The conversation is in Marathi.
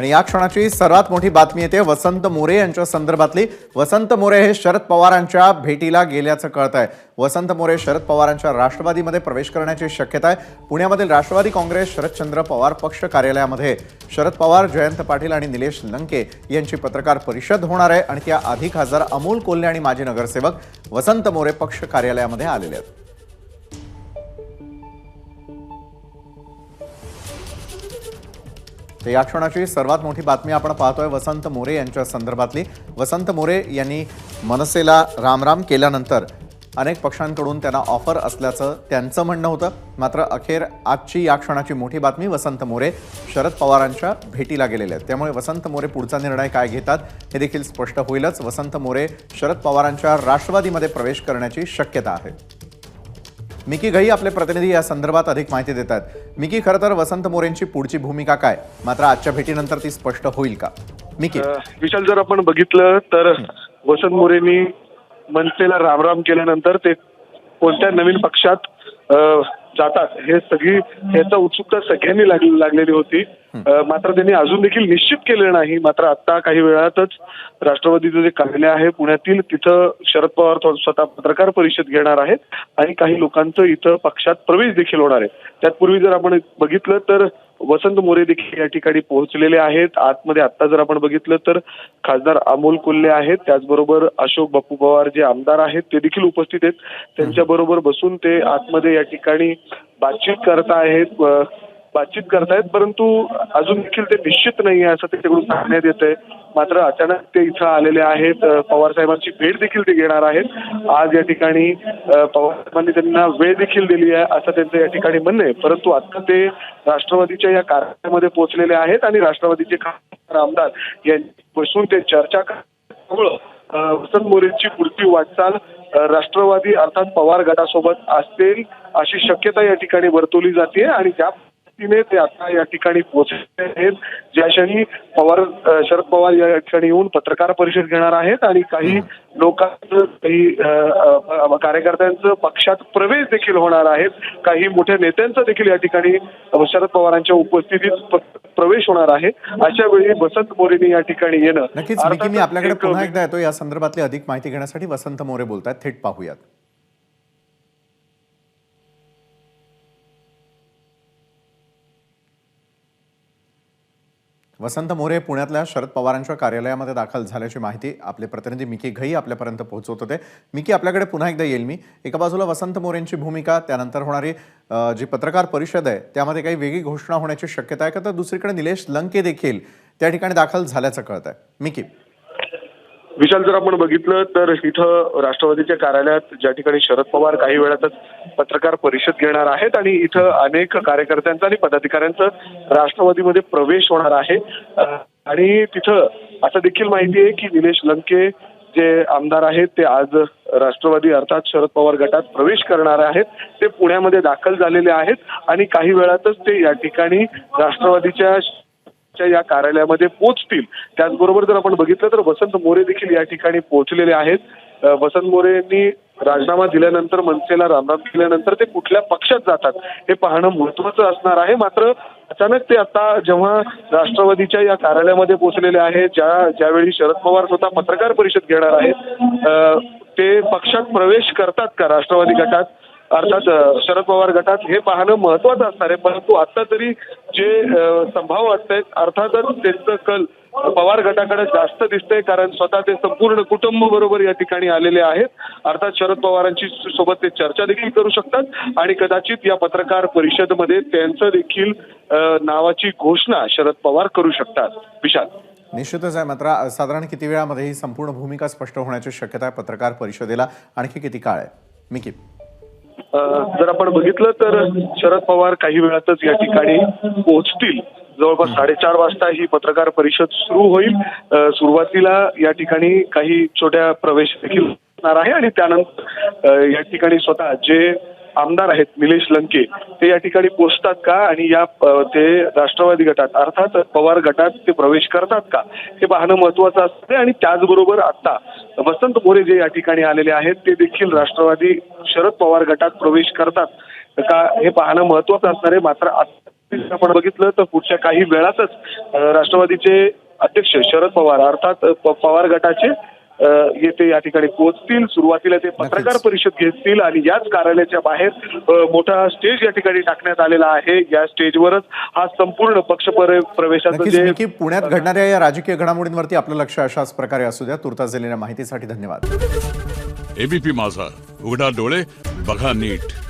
आणि या क्षणाची सर्वात मोठी बातमी येते वसंत मोरे यांच्या संदर्भातली. वसंत मोरे हे शरद पवारांच्या भेटीला गेल्याचं कळत आहे वसंत मोरे शरद पवारांच्या राष्ट्रवादीमध्ये प्रवेश करण्याची शक्यता आहे. पुण्यामधील राष्ट्रवादी काँग्रेस शरदचंद्र पवार पक्ष कार्यालयामध्ये. शरद पवार जयंत पाटील आणि निलेश लंके यांची पत्रकार परिषद होणार आहे. आणि त्या आधी खासदार अमोल कोल्हे आणि माजी नगरसेवक वसंत मोरे पक्ष कार्यालयामध्ये आलेले आहेत. तर या क्षणाची सर्वात मोठी बातमी आपण पाहतोय वसंत मोरे यांच्या संदर्भातली. वसंत मोरे यांनी मनसेला रामराम केल्यानंतर अनेक पक्षांकडून त्यांना ऑफर असल्याचं त्यांचं म्हणणं होतं. मात्र अखेर आजची या क्षणाची मोठी बातमी वसंत मोरे शरद पवारांच्या भेटीला गेलेले आहेत. त्यामुळे वसंत मोरे पुढचा निर्णय काय घेतात हे देखील स्पष्ट होईलच. वसंत मोरे शरद पवारांच्या राष्ट्रवादीमध्ये प्रवेश करण्याची शक्यता आहे. मिकी घई आपले प्रतिनिधी या संदर्भात अधिक माहिती देतात. मिकी खरं तर वसंत मोरेंची पुढची भूमिका काय? मात्र आजच्या भेटीनंतर ती स्पष्ट होईल का? मिकी. विशाल जर आपण बघितलं तर वसंत मोरेंनी मनसेला रामराम केल्यानंतर ते कोणत्या नवीन पक्षात जातात. हे सगळी याचा उत्सुकता सगळ्यांनी लाग- लागलेली होती. मात्र त्यांनी अजून देखील निश्चित केलं नाही. मात्र आता काही वेळातच राष्ट्रवादीचं जे कार्यालय आहे पुण्यातील तिथं शरद पवार स्वतः पत्रकार परिषद घेणार आहेत आणि काही लोकांचं इथं पक्षात प्रवेश देखील होणार आहे. त्यातपूर्वी जर आपण बघितलं तर वसंत मोरे देखील या ठिकाणी पोहोचलेले आहेत. आतमध्ये आता जर आपण बघितलं तर खासदार अमोल कोल्हे आहेत. त्याचबरोबर अशोक बापू पवार जे आमदार आहेत ते देखील उपस्थित आहेत. त्यांच्याबरोबर बसून ते आतमध्ये या ठिकाणी बातचीत करत आहेत. बातचीत करतायत परंतु अजून देखील ते निश्चित नाही आहे असं त्यांच्याकडून सांगण्यात येत आहे मात्र अचानक ते इथं आलेले आहेत. पवार साहेबांची भेट देखील ते घेणार आहेत. आज या ठिकाणी पवार साहेबांनी त्यांना वेळ देखील दिली आहे असं त्यांचं या ठिकाणी म्हणणं आहे. परंतु आता ते राष्ट्रवादीच्या या कार्यालयामध्ये पोहोचलेले आहेत आणि राष्ट्रवादीचे खासदार आमदार यांनी बसून ते चर्चा करण्यामुळं वसंत मोरेंची पुढची वाटचाल राष्ट्रवादी अर्थात पवार गटासोबत असतील अशी शक्यता या ठिकाणी वर्तवली जाते आणि त्या पद्धतीने ते आता या ठिकाणी पोहोचले आहेत. ज्या क्षणी पवार शरद पवार या ठिकाणी येऊन पत्रकार परिषद घेणार आहेत आणि काही लोकांचं काही कार्यकर्त्यांचं पक्षात प्रवेश देखील होणार आहेत. काही मोठ्या नेत्यांचा देखील या ठिकाणी शरद पवारांच्या उपस्थितीत प्रवेश होणार आहे. अशा वेळी वसंत मोरेने या ठिकाणी येणं नक्कीच मी आपल्याकडे पुन्हा एकदा येतो. या संदर्भातली अधिक माहिती घेण्यासाठी वसंत मोरे बोलतात थेट पाहूयात. वसंत मोरे पुण्यातल्या शरद पवारांच्या कार्यालयामध्ये दाखल झाल्याची माहिती आपले प्रतिनिधी मिकी घई आपल्यापर्यंत पोहोचवत होते. मिकी आपल्याकडे पुन्हा एकदा येईल मी. एका बाजूला वसंत मोरेंची भूमिका त्यानंतर होणारी जी पत्रकार परिषद आहे त्यामध्ये काही वेगळी घोषणा होण्याची शक्यता आहे का? तर दुसरीकडे निलेश लंके देखील त्या ठिकाणी दाखल झाल्याचं कळत आहे मिकी. विशाल जर आपण बघितलं तर इथं राष्ट्रवादीच्या कार्यालयात ज्या ठिकाणी शरद पवार काही वेळातच पत्रकार परिषद घेणार आहेत आणि इथं अनेक कार्यकर्त्यांचा आणि पदाधिकाऱ्यांचा राष्ट्रवादीमध्ये प्रवेश होणार आहे. आणि तिथं असं देखील माहिती आहे की निलेश लंके जे आमदार आहेत ते आज राष्ट्रवादी अर्थात शरद पवार गटात प्रवेश करणार आहेत. ते पुण्यामध्ये दाखल झालेले आहेत आणि काही वेळातच ते या ठिकाणी राष्ट्रवादीच्या या कार्यालयामध्ये पोहोचतील त्याचबरोबर जर आपण बघितलं तर वसंत मोरे देखील या ठिकाणी पोहोचलेले आहेत. वसंत मोरे यांनी राजीनामा दिल्यानंतर मनसेला रामराम केल्यानंतर ते कुठल्या पक्षात जातात हे पाहणं महत्वाचं असणार आहे. मात्र अचानक ते आता जेव्हा राष्ट्रवादीच्या या कार्यालयामध्ये पोहोचलेले आहेत ज्या ज्यावेळी शरद पवार स्वतः पत्रकार परिषद घेणार आहेत ते पक्षात प्रवेश करतात का राष्ट्रवादी गटात? अर्थात शरद पवार गटात हे पाहणं महत्वाचं असणार आहे. परंतु आता तरी जे संभाव वाटत अर्थातच त्यांचं कल पवार गटाकडे जास्त दिसतंय कारण स्वतः ते संपूर्ण कुटुंब बरोबर या ठिकाणी आलेले आहेत. अर्थात शरद पवारांची सोबत ते चर्चा देखील करू शकतात आणि कदाचित या पत्रकार परिषदमध्ये त्यांचं देखील नावाची घोषणा शरद पवार करू शकतात. विशाल. निश्चितच आहे मात्र साधारण किती वेळामध्ये ही संपूर्ण भूमिका स्पष्ट होण्याची शक्यता आहे पत्रकार परिषदेला? आणखी किती काळ आहे? मिकी अ, जर आपण बघितलं तर शरद पवार काही वेळातच या ठिकाणी पोहोचतील. जवळपास साडेचार वाजता ही पत्रकार परिषद सुरू होईल. सुरुवातीला या ठिकाणी काही छोट्या प्रवेश देखील होणार आहे आणि त्यानंतर या ठिकाणी स्वतः जे आमदार आहेत निलेश लंके. ते या ठिकाणी पोचतात का? आणि या ते राष्ट्रवादी गटात अर्थात पवार गटात ते प्रवेश करतात का? हे पाहणं महत्वाचं असते. आणि त्याचबरोबर आता वसंत मोरे जे या ठिकाणी आलेले आहेत ते देखील राष्ट्रवादी शरद पवार गटात प्रवेश करतात. का? हे पाहणं महत्वाचं असणार आहे. मात्र आपण बघितलं तर पुढच्या काही वेळातच राष्ट्रवादीचे अध्यक्ष शरद पवार अर्थात पवार गटाचे येथे या ठिकाणी पोहोचतील. सुरुवातीला ते पत्रकार परिषद घेतील आणि याच कार्यालयाच्या बाहेर मोठा स्टेज या ठिकाणी टाकण्यात आलेला आहे. या स्टेजवरच हा संपूर्ण पक्ष पर- प्रवेशाचं जे मिकी पुण्यात घडणाऱ्या या राजकीय घडामोडींवरती आपलं लक्ष अशाच प्रकारे असू द्या. तुर्तास दिलेल्या माहितीसाठी धन्यवाद. एबीपी माझा. उघडा डोळे बघा नीट.